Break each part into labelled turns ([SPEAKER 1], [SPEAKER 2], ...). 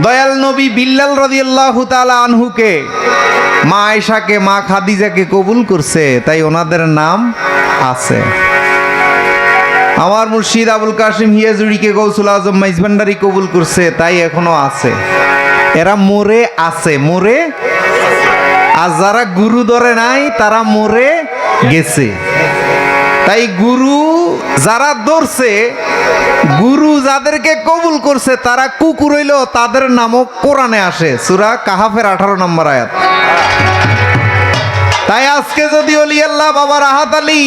[SPEAKER 1] দয়াল নবী বিল্লাল রদিয়াল্লাহু তাআলা আনহুকে, মা আয়েশাকে, মা খাদিজাকে কবুল করছে, তাই ওনাদের নাম আছে। আমার মুর্শিদ আবুল কাশিম হিয়াজুড়িকে গৌসুল আজম মাইজভান্ডারি কবুল করছে, তাই এখনও আছে। এরা মোরে আছে, মোরে আর যারা গুরু ধরে নাই, তারা মোরে গেছে। তাই গুরু যারা ধরছে, গুরু যাদেরকে কবুল করছে, তারা কুকুর হইল তাদের নামও কোরআনে আসে। সুরা কাহাফের আঠারো নম্বর আয়াত। তাই আজকে যদি অলি আল্লাহ, বাবা রাহাত আলী,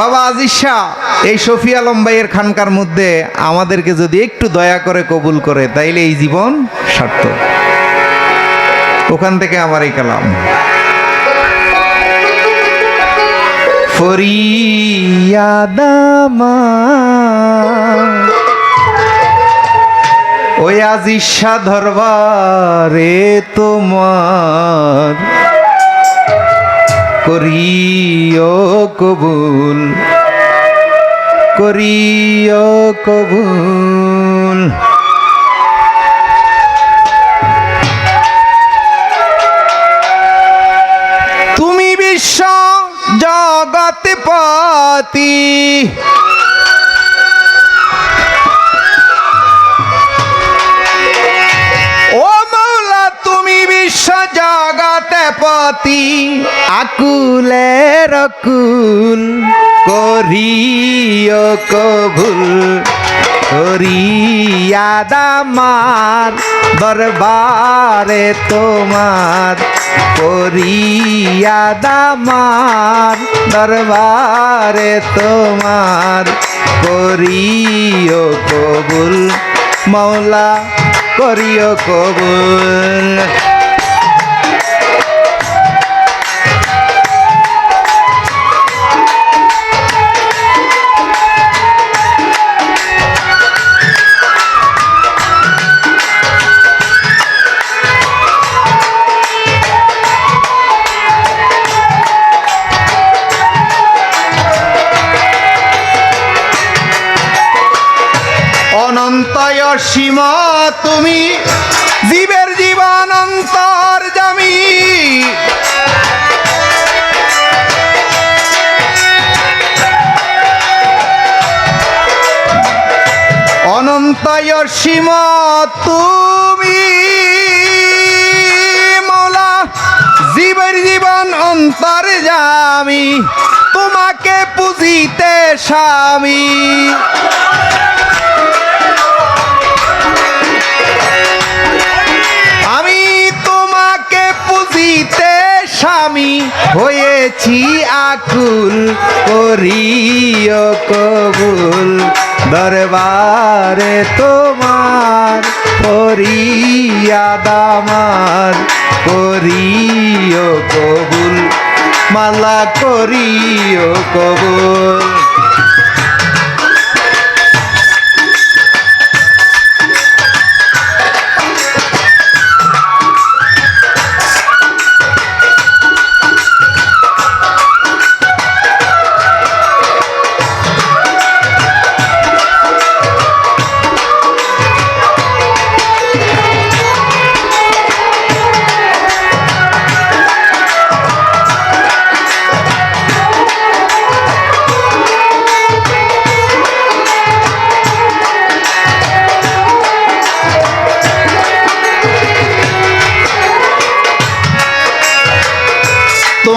[SPEAKER 1] বাবা আজিজ শাহ, এই শফি আলম ভাইয়ের খানকার মধ্যে আমাদেরকে যদি একটু দয়া করে কবুল করে, তাইলে এই জীবন সার্থক। ওখান থেকে আমার এই কালাম। ফরিয়াদামা। ওই ধরবারে তোমার করিও কবুল করিও কবুল। পতি আকুলের কুল করিও কবুল করিয়াদামার দরবারে তোমার করিয়াদামার দরবারে তোমার, করিও কবুল মৌলা করিও কবুল। অনন্তয় সীম তুমি। জীবের জীবন অন্তর জামি। অনন্তয় সীম তুমি। মৌলা জীবের জীবন অন্তর জামি। তোমাকে পুজিতে স্বামী। পুজিতে স্বামী হয়েছি আকুল করিও কবুল। দরবারে তোমার করিয়াদামার করিও কবুল মালা করিও কবুল।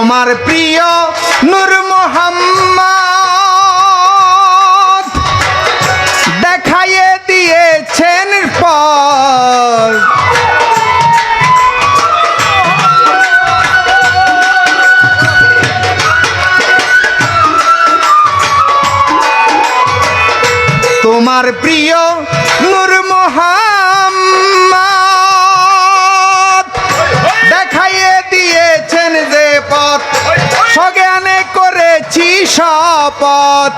[SPEAKER 1] তোমার প্রিয় নূর মোহাম্মদ। দেখাইয়ে দিয়েছেন পর। তোমার প্রিয় নূর মোহাম্মদ। দেখাইয়ে দিয়েছেন যে পথ সজ্ঞানে করেছি শপথ।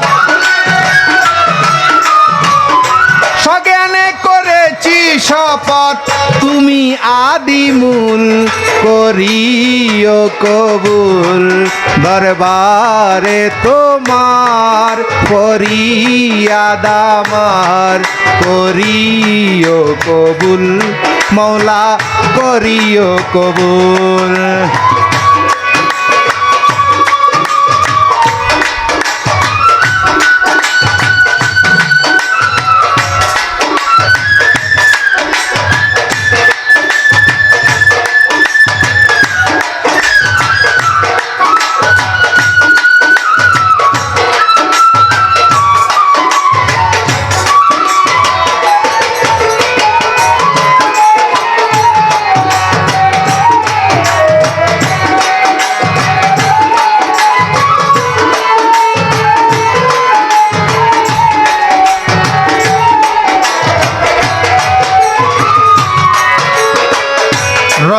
[SPEAKER 1] সজ্ঞানে করেছি শপথ। তুমি আদিমূল করিও কবুল। দরবারে তোমার করিয়াদামার করিও কবুল। মৌলা করিও কবুল।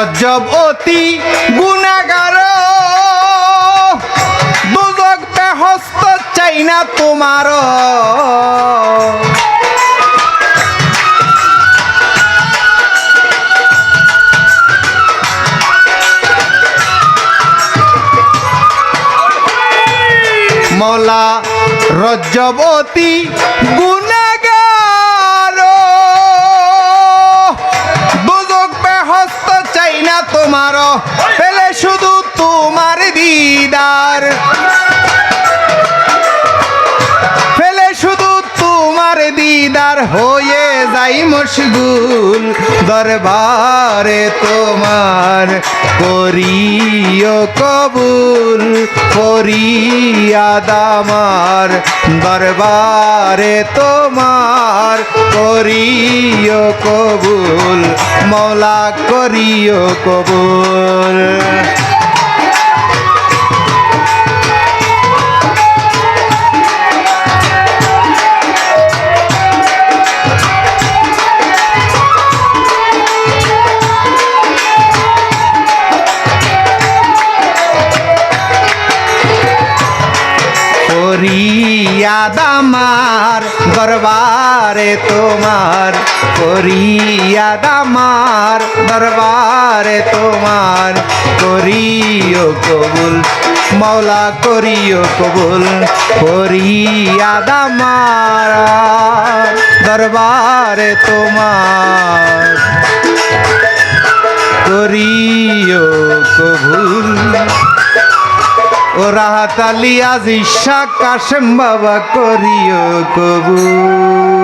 [SPEAKER 1] রজব অতি গুণাগার। দুজক বেহস্ত চাই না তোমার। মৌলা রজবতী গুণাগার না তোমার পেলে শুধু তোমার দিদার। ফেলে শুধু তোমার দিদার হয়ে যাই মশগুল। দরবারে তোমার করিও কবুল করিয়াদামার দরবারে তোমার করিও কবুল মৌলা করিও কবুল। ফরিয়াদামার দরবারে তোমার, ফরিয়াদামার দরবারে তোমার করিও কবুল মৌলা করিও কবুল, ফরিয়াদামার দরবারে তোমার। করিও কবুল। ও রাহাত আলী আজিজ বাবা করিও কবুল।